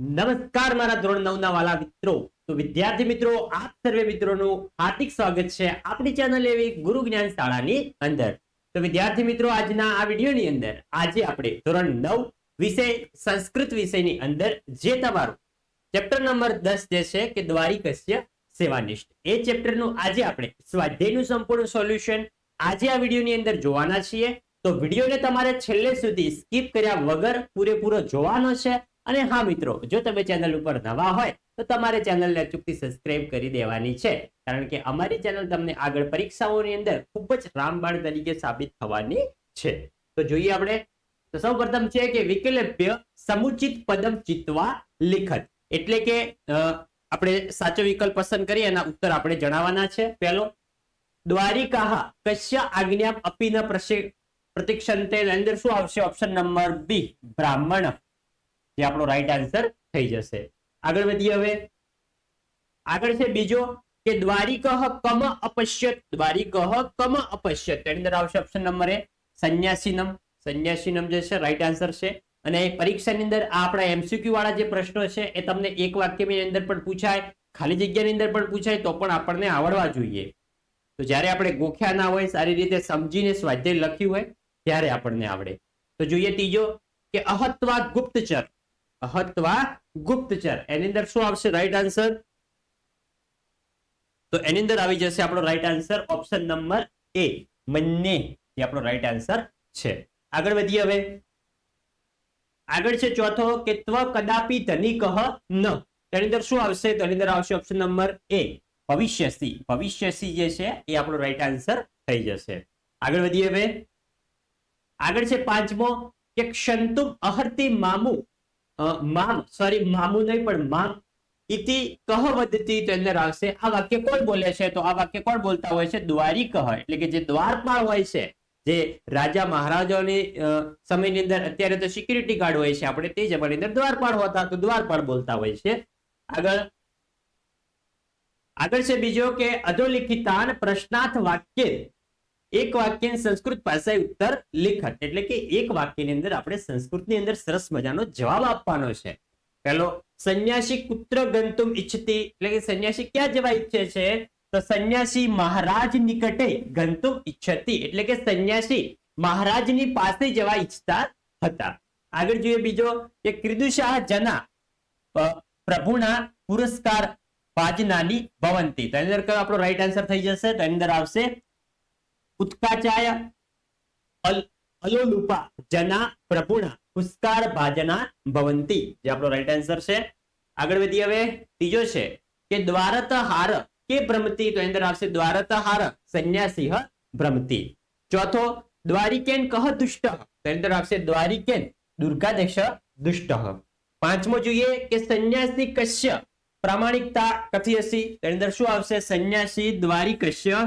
નમસ્કાર, મારા ધોરણ નવ ના વાલા મિત્રો. તો વિદ્યાર્થી મિત્રો, આપ સર્વે મિત્રોનું હાર્દિક સ્વાગત છે આપણી ચેનલ એવી ગુરુ જ્ઞાન શાળાની અંદર. તો વિદ્યાર્થી મિત્રો, આજના આ વિડીયોની અંદર આજે આપણે ધોરણ નવ વિષય, સંસ્કૃત વિષયની અંદર જે તમારું ચેપ્ટર નંબર દસ જે છે કે દ્વારિકસ્ય સેવાનિષ્ઠ. એ ચેપ્ટરનું આજે આપણે સ્વાધ્યાયનું સંપૂર્ણ સોલ્યુશન આજે આ વિડીયોની અંદર જોવાના છીએ. તો વિડીયોને તમારે છેલ્લે સુધી સ્કીપ કર્યા વગર પૂરેપૂરો જોવાનો છે. અને હા મિત્રો, જો તમે ચેનલ ઉપર નવા હોય, તો તમારે ચેનલને અચૂકથી સબસ્ક્રાઇબ કરી દેવાની છે. કારણ કે અમારી ચેનલ તમને આગળ પરીક્ષાઓની અંદર ખૂબ જ રામબાણ તરીકે સાબિત થવાની છે. તો જોઈએ આપણે, તો સૌ પ્રથમ છે કે વિકલ્પ્ય સમુચિત પદમ ચિતવા લિખત એટલે કે આપણે સાચો વિકલ્પ પસંદ કરીએ, એના ઉત્તર આપણે જણાવવાના છે. પહેલો દ્વારિકા કશ્ય આજ્ઞા અપીન પ્રતિક્ષંતે અંદર શું આવશે? ઓપ્શન નંબર બી, બ્રાહ્મણ. જે આપણો રાઈટ આન્સર થઈ જશે. આગળ વધીએ હવે. આગળ છે બીજો કે દ્વારિકહ કમ અપશ્યત. દ્વારિકહ કમ અપશ્યત. તેની અંદર આવશે ઓપ્શન નંબર એ સંન્યાસીનમ. સંન્યાસીનમ જે છે રાઈટ આન્સર છે. અને પરીક્ષાની અંદર આ આપણા એમસીક્યુ વાળા જે પ્રશ્નો છે, એ તમને એક વાક્યની અંદર પણ પૂછાય, ખાલી જગ્યાની અંદર પણ પૂછાય, તો પણ આપણને આવડવા જોઈએ. તો જ્યારે આપણે ગોખ્યા ના હોય, સારી રીતે સમજીને સ્વાધ્યાય લખ્યું હોય, ત્યારે આપણને આવડે. તો જોઈએ ત્રીજો કે અહત્વા ગુપ્તચર અહત્વા ગુપ્તચર. એની અંદર શું આવશે? રાઈટ આન્સર તો એની અંદર આવી જશે આપણો right answer option number A બંને એ આપણો રાઈટ આન્સર છે. આગળ વધીએ હવે. આગળ છે ચોથો, કે ત્વ કદાપી ધનિક ન. તેની અંદર શું આવશે? તેની અંદર આવશે ઓપ્શન નંબર એ ભવિષ્યસી ભવિષ્યસી જે છે, એ આપણો રાઈટ આન્સર થઈ જશે. આગળ વધીએ હવે. આગળ છે પાંચમો, કે ક્ષંતુમ અહર્તિ મામુ. મામ સોરી મામુ નહીં, પણ મામ. ઇતિ કહ વધતી તેને રાખશે. આ વાક્ય કોણ બોલે છે? તો આ વાક્ય કોણ બોલતા હોય છે? દ્વારિક એટલે કે જે દ્વારપાળ હોય છે, જે રાજા મહારાજાઓની સમયની અંદર અત્યારે તો સિક્યુરિટી ગાર્ડ હોય છે આપણે, તે જમાની અંદર દ્વારપાળ હોતા, તો દ્વારપાળ બોલતા હોય છે. આગળ આગળ છે બીજો કે અધોલિખિતાન પ્રશ્નાર્થ વાક્ય. એક વાક્ય સંસ્કૃત ભાષાએ ઉત્તર લિખત એટલે કે એક વાક્યની અંદર આપણે સંસ્કૃતની અંદર સરસ મજાનો જવાબ આપવાનો છે. પેલો સંન્યાસી કુત્ર ગંતુમ ઈચ્છતી એટલે કે સંન્યાસી ક્યાં જવા ઈચ્છે છે? તો સંન્યાસી મહારાજ નિકટે ગંતુમ ઈચ્છતી એટલે કે સંન્યાસી મહારાજની પાસે જવા ઈચ્છતા હતા આગળ જોઈએ બીજો, કે ક્રિદુશાહ જના પ્રભુના પુરસ્કાર ભાજનાની ભવંતી તો એની અંદર કયો આપણો રાઈટ આન્સર થઈ જશે? તો અંદર આવશે ઉત્કાચાય અલોલુપા જના પ્રભુના પુષ્કાર ભાજના ભવંતી જે આપણો રાઈટ આન્સર છે। આગળ વધીએ હવે, ત્રીજો છે કે દ્વારત હાર કે ભ્રમતી? તો અંદર આવશે દ્વારત હાર સંન્યાસી ભ્રમતી. ચોથો, દ્વારિકેન કહ દુષ્ટ? તો અંદર આવશે દ્વારિકેન દુર્ગાદેશ દુષ્ટ. પાંચમો જોઈએ કે સંન્યાસી કશ્ય, પ્રામાણિકતા કથયસી? તો અંદર શું આવશે? સંન્યાસી, દ્વારિકશ્ય,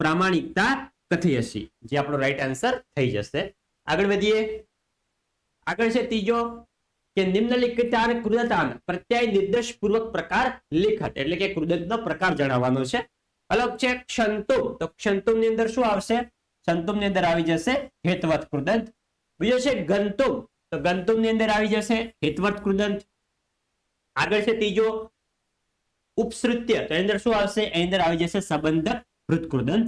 પ્રામાણિકતા કથયસી જે આપણો રાઈટ આન્સર થઈ જશે. આગળ વધીએ. આગળ છે ત્રીજો કે નિમ્નલિખિતાન કૃદતાન પ્રત્યય નિર્દેશ પૂર્વક પ્રકાર લિખત એટલે કે કૃદતનો પ્રકાર જણાવવાનો છે. અલગ છે ક્ષંતુમ, તો ક્ષંતુમની અંદર શું આવશે? ક્ષંતુમની અંદર આવી જશે હેતવત કૃદંત બીજો છે ગંતુમ, તો ગંતુમની અંદર આવી જશે હેતવત કૃદંત આગળ છે ત્રીજો ઉપસૃત્ય, તો એની અંદર શું આવશે? એની અંદર આવી જશે સંબંધ કૃદંત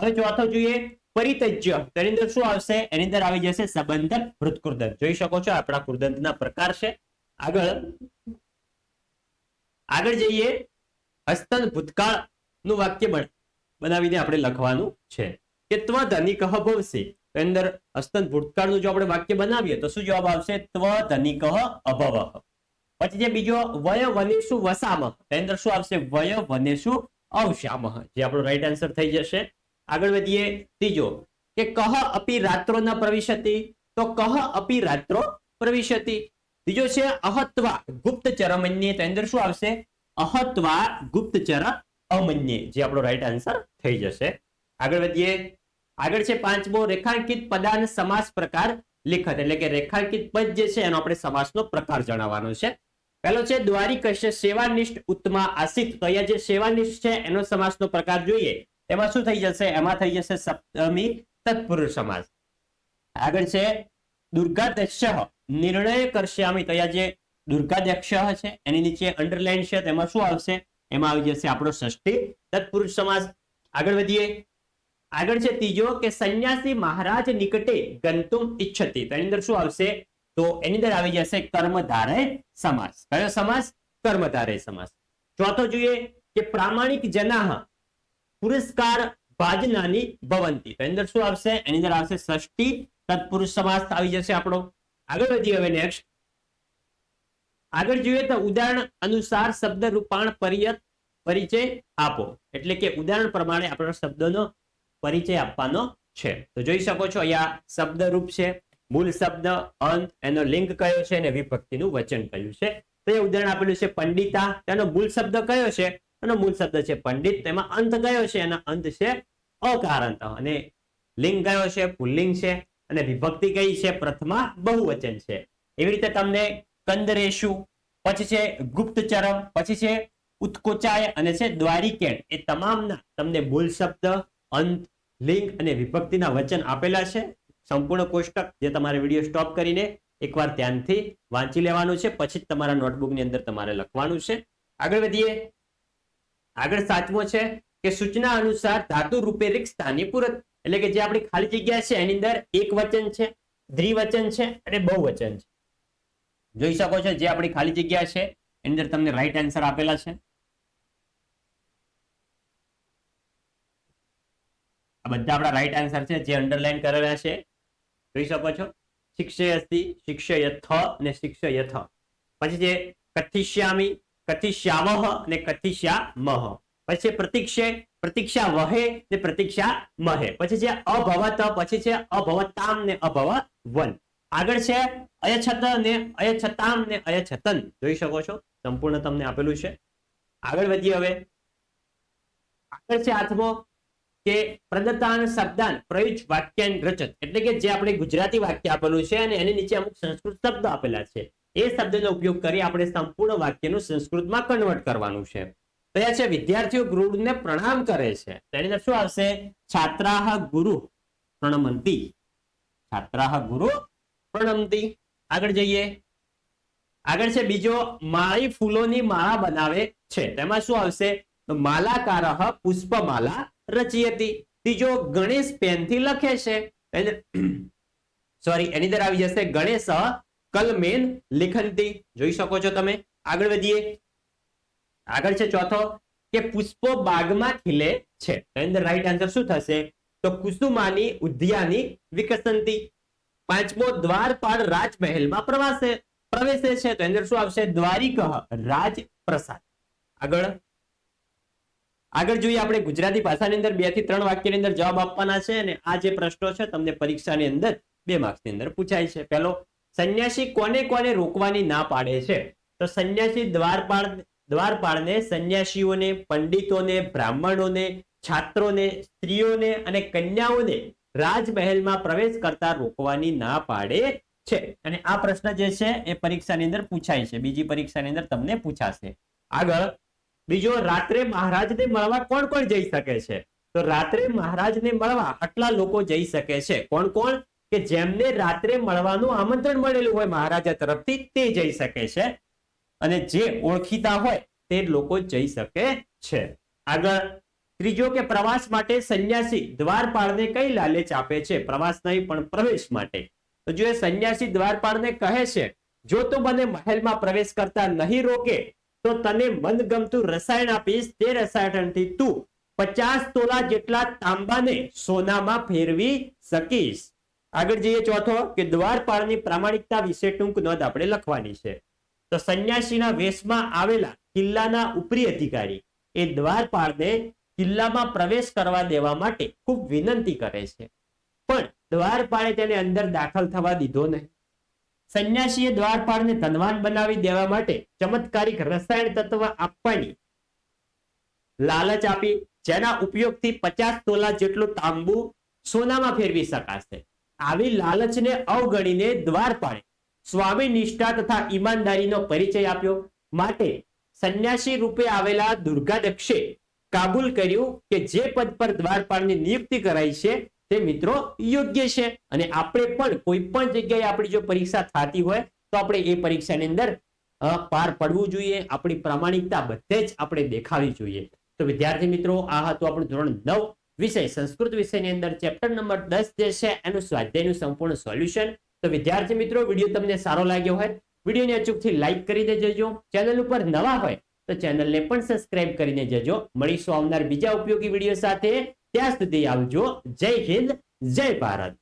હવે ચોથો જોઈએ પરિતજ્ય તેની અંદર શું આવશે? એની અંદર આવી જશે સંબંધક કૃદંત જોઈ શકો છો આપણા કૃદંતના પ્રકાર છે. આગળ. આગળ જઈએ. હસ્તન ભૂતકાળનું વાક્ય બન- બનાવીને આપણે લખવાનું છે. કે ત્વ ધનિક અભવશે તો અંદર હસ્તન ભૂતકાળનું જો આપણે વાક્ય બનાવીએ, તો શું જવાબ આવશે? ત્વ ધનિક અભવ. પછી જે બીજો, વય વનેશુ વસામહ તેની અંદર શું આવશે? વય વનેશુ અવશામહ જે આપણો રાઈટ આન્સર થઈ જશે. આગળ વધીએ ત્રીજો કે કહ અપી રાત્રો ન પ્રવિશતી? તો કહ અપી રાત્રો પ્રવિશતી? ત્રીજો છે અહત્વા ગુપ્તચર અમન્ય તો અંદર શું આવશે? અહત્વા ગુપ્તચર અમન્ય, જે આપણો રાઈટ આન્સર થઈ જશે. આગળ વધીએ. આગળ છે પાંચમો રેખાંકિત પદાન સમાસ પ્રકાર લેખત એટલે કે રેખાંકિત પદ જે છે, એનો આપણે સમાસનો પ્રકાર જણાવવાનો છે. પહેલો છે દ્વારિકશ્ય સેવાનિષ્ઠ ઉત્તમા આસિત. તો અહીંયા જે સેવાનિષ્ઠ છે, એનો સમાસનો પ્રકાર જોઈએ. એમાં શું થઈ જશે? એમાં થઈ જશે સપ્તમી તત્પુરુષ સમાસ. આગળ છે દુર્ગાધ્યક્ષ. નિર્ણય કરશે તો અહીંયા જે દુર્ગાધ્યક્ષ છે, એની નીચે અંડરલાઈન છે તેમાં શું આવશે? એમાં આવી જશે આપણો ષષ્ઠી તત્પુરુષ સમાસ. આગળ વધીએ. આગળ છે ત્રીજો કે સંન્યાસી મહારાજ નિકટે ગંતુમ ઈચ્છતી. તો એની અંદર શું આવશે? તો એની અંદર આવી જશે કર્મધારય સમાસ. કયો સમાસ? કર્મધારય સમાસ. ચોથો જોઈએ કે પ્રામાણિક જનાહ પુરસ્કાર ભાજનાની ભવંતી. તો અંદર શું આવશે? એની અંદર આવશે ષષ્ઠી તત્પુરુષ સમાસ આવી જશે આપણો. આગળ વધીએ હવે નેક્સ્ટ આગળ જોઈએ તો ઉદાહરણ અનુસાર શબ્દ રૂપાણ પરિયત પરિચય આપો. એટલે કે ઉદાહરણ પ્રમાણે આપણો શબ્દનો પરિચય આપવાનો છે. તો જોઈ શકો છો અહીંયા શબ્દ રૂપ છે, મૂળ શબ્દ, અંત, એનો લિંક કયો છે અને વિભક્તિનું વચન કયું છે. તો એ ઉદાહરણ આપેલું છે પંડિતા. તેનો મૂળ શબ્દ કયો છે? એનો મૂળ શબ્દ છે પંડિત. તેમાં અંત કયો છે? એનો અંત છે અકારાંત. અને લિંગ કયો છે? પુલ્લિંગ છે. અને વિભક્તિ કઈ છે? પ્રથમા બહુવચન છે. એવી રીતે તમને કંદરેશુ, પછી છે ગુપ્તચરમ, પછી છે ઉત્કોચાય, અને છે દ્વારિકેણ. એ તમામના તમને મૂળ શબ્દ, અંત, લિંગ અને વિભક્તિના વચન આપેલા છે. સંપૂર્ણ કોષ્ટક જે તમારે વીડિયો સ્ટોપ કરીને એકવાર ધ્યાનથી વાંચી લેવાનું છે. પછી જ તમારા નોટબુકની અંદર તમારે લખવાનું છે. આગળ વધીએ. આગળ સાતમો છે કે સૂચના અનુસાર ધાતુ રૂપે રિક પૂરત એટલે કે જે આપણી ખાલી જગ્યા છે, એની અંદર એક વચન છે, દ્વિવચન છે અને બહુવચન છે. જોઈ શકો છો જે આપણી ખાલી જગ્યા છે, એની અંદર તમને રાઈટ આન્સર આપેલા છે. આ બધા આપણા રાઈટ આન્સર છે જે અંડરલાઈન કરેલા છે. જોઈ શકો છો? શિક્ષયસ્તિ શિક્ષયથ અને શિક્ષયથ પછી જે કથિષ્યામી કથિષ્યાવહ અને કથિષ્યામહ પછી છે પ્રતિક્ષે પ્રતિક્ષા વહે ને પ્રતિક્ષા મહે પછી છે અભવત પછી છે અભવતામ ને અભવ વન આગળ છે અયછત ને અયછતામ ને અયછતન। જોઈ શકો છો, સંપૂર્ણ તમને આપેલું છે. આગળ વધીએ હવે. આગળ છે આઠમો કે પ્રદત્તાન શબ્દાન, પ્રયુજ વાક્યાન રચત. એટલે કે જે આપણે ગુજરાતી વાક્ય આપેલું છે અને એની નીચે અમુક સંસ્કૃત શબ્દ આપેલા છે. એ શબ્દનો ઉપયોગ કરી આપણે સંપૂર્ણ વાક્યનું સંસ્કૃતમાં કન્વર્ટ કરવાનું છે. કયા છે, વિદ્યાર્થીઓ ગુરુને પ્રણામ કરે છે. તેની અંદર શું આવશે? છાત્રાહ ગુરુ પ્રણમંતી. છાત્રાહ ગુરુ પ્રણમતી. આગળ જઈએ. આગળ છે, બીજો માળી ફૂલોની માળા બનાવે છે. તેમાં શું આવશે? માલાકારહ પુષ્પમાલા હતી ત્રીજો ગણેશ પેનથી લખે છે. સોરી એની અંદર આવી જશે ગણેશ કલમેન લેખનતી જોઈ શકો છો તમે. આગળ વધીએ. આગળ છે ચોથો કે પુષ્પો બાગમાં ખીલે છે. એની રાઈટ આન્સર શું થશે? તો કુસુમાની ઉદ્યાની વિકસંતી. પાંચમો દ્વારપાળ રાજમહેલમાં પ્રવાસે પ્રવેશે છે. તો એની શું આવશે? દ્વારિક રાજ પ્રસાદ આગળ. આગળ જોઈએ આપણે ગુજરાતી ભાષાની અંદર બેથી ત્રણ વાક્યની અંદર જવાબ આપવાના છે અને આ જે પ્રશ્નો છે, તમને પરીક્ષાની અંદર બે માર્ક્સની અંદર પૂછાય છે. પહેલો સંન્યાસી કોને કોને રોકવાની ના પાડે છે? તો સંન્યાસી દ્વારપાળ, દ્વારપાળને સંન્યાસીઓને, પંડિતોને, બ્રાહ્મણોને, છાત્રોને, સ્ત્રીઓને અને કન્યાઓને રાજમહેલમાં પ્રવેશ કરતા રોકવાની ના પાડે છે. અને આ પ્રશ્ન જે છે એ પરીક્ષાની અંદર પૂછાય છે. બીજી પરીક્ષાની અંદર તમને પૂછાશે. આગળ, બીજો રાત્રે મહારાજને મળવા કોણ કોણ જઈ શકે છે? તો રાત્રે મહારાજને મળવા આટલા લોકો જઈ શકે છે. કોણ કોણ? કે જેમને રાત્રે મળવાનું આમંત્રણ મળેલું હોય મહારાજા તરફથી તે જઈ શકે છે. અને જે ઓળખીતા હોય તે લોકો જઈ શકે છે. આગળ, ત્રીજો કે પ્રવાસ માટે સંન્યાસી દ્વારપાળને કઈ લાલચ આપે છે? પ્રવાસ નહીં, પણ પ્રવેશ માટે. તો જો એ સંન્યાસી દ્વારપાળને કહે છે, જો તું મને મહેલમાં પ્રવેશ કરતા નહીં રોકે, તો તને મનગમતું રસાયણ આપીશ. તે રસાયણથી તું પચાસ તોલા જેટલા તાંબાને સોનામાં ફેરવી શકીશ. આગળ જઈએ ચોથો, કે દ્વારપાળની પ્રામાણિકતા વિશે ટૂંક નોંધ આપણે લખવાની છે. તો સંન્યાસીના વેશમાં આવેલા કિલ્લાના ઉપરી અધિકારી એ દ્વારપાળને કિલ્લામાં પ્રવેશ કરવા દેવા માટે ખૂબ વિનંતી કરે છે. પણ દ્વારપાળે તેને અંદર દાખલ થવા દીધો નહીં. સંન્યાસીએ દ્વારપાળને ધનવાન બનાવી દેવા માટે ચમત્કારિક રસાયણ તત્વ આપવાની લાલચ આપી, જેના ઉપયોગથી પચાસ તોલા જેટલું તાંબુ સોનામાં ફેરવી શકાશે. આવી લાલચને અવગણીને દ્વારપાળે સ્વામી નિષ્ઠા તથા ઈમાનદારીનો પરિચય આપ્યો. માટે સંન્યાસી રૂપે આવેલા દુર્ગાદક્ષે કાબુલ કર્યું કે જે પદ પર દ્વારપાળની નિયુક્તિ કરાઈ છે, તે મિત્રો યોગ્ય છે. અને આપણે પણ કોઈ પણ જગ્યાએ આપણી જો પરીક્ષા થતી હોય, તો આપણે એ પરીક્ષાની અંદર પાર પડવું જોઈએ. આપણી પ્રામાણિકતા બધે જ આપણે દેખાવી જોઈએ. તો વિદ્યાર્થી મિત્રો, આ હતું આપણું ધોરણ નવ. વિષય, સંસ્કૃત વિષયની અંદર ચેપ્ટર નંબર દસ જે છે, એનું સ્વાધ્યાયનું સંપૂર્ણ સોલ્યુશન તો વિદ્યાર્થી મિત્રો, વીડિયો તમને સારો લાગ્યો હોય, વિડીયોને અચૂકથી લાઈક કરી જજો ચેનલ ઉપર નવા હોય, તો ચેનલને પણ સબસ્ક્રાઇબ કરીને જજો મળીશું આવનાર બીજા ઉપયોગી વીડિયો સાથે. ત્યાં સુધી આવજો. જય હિન્દ, જય ભારત.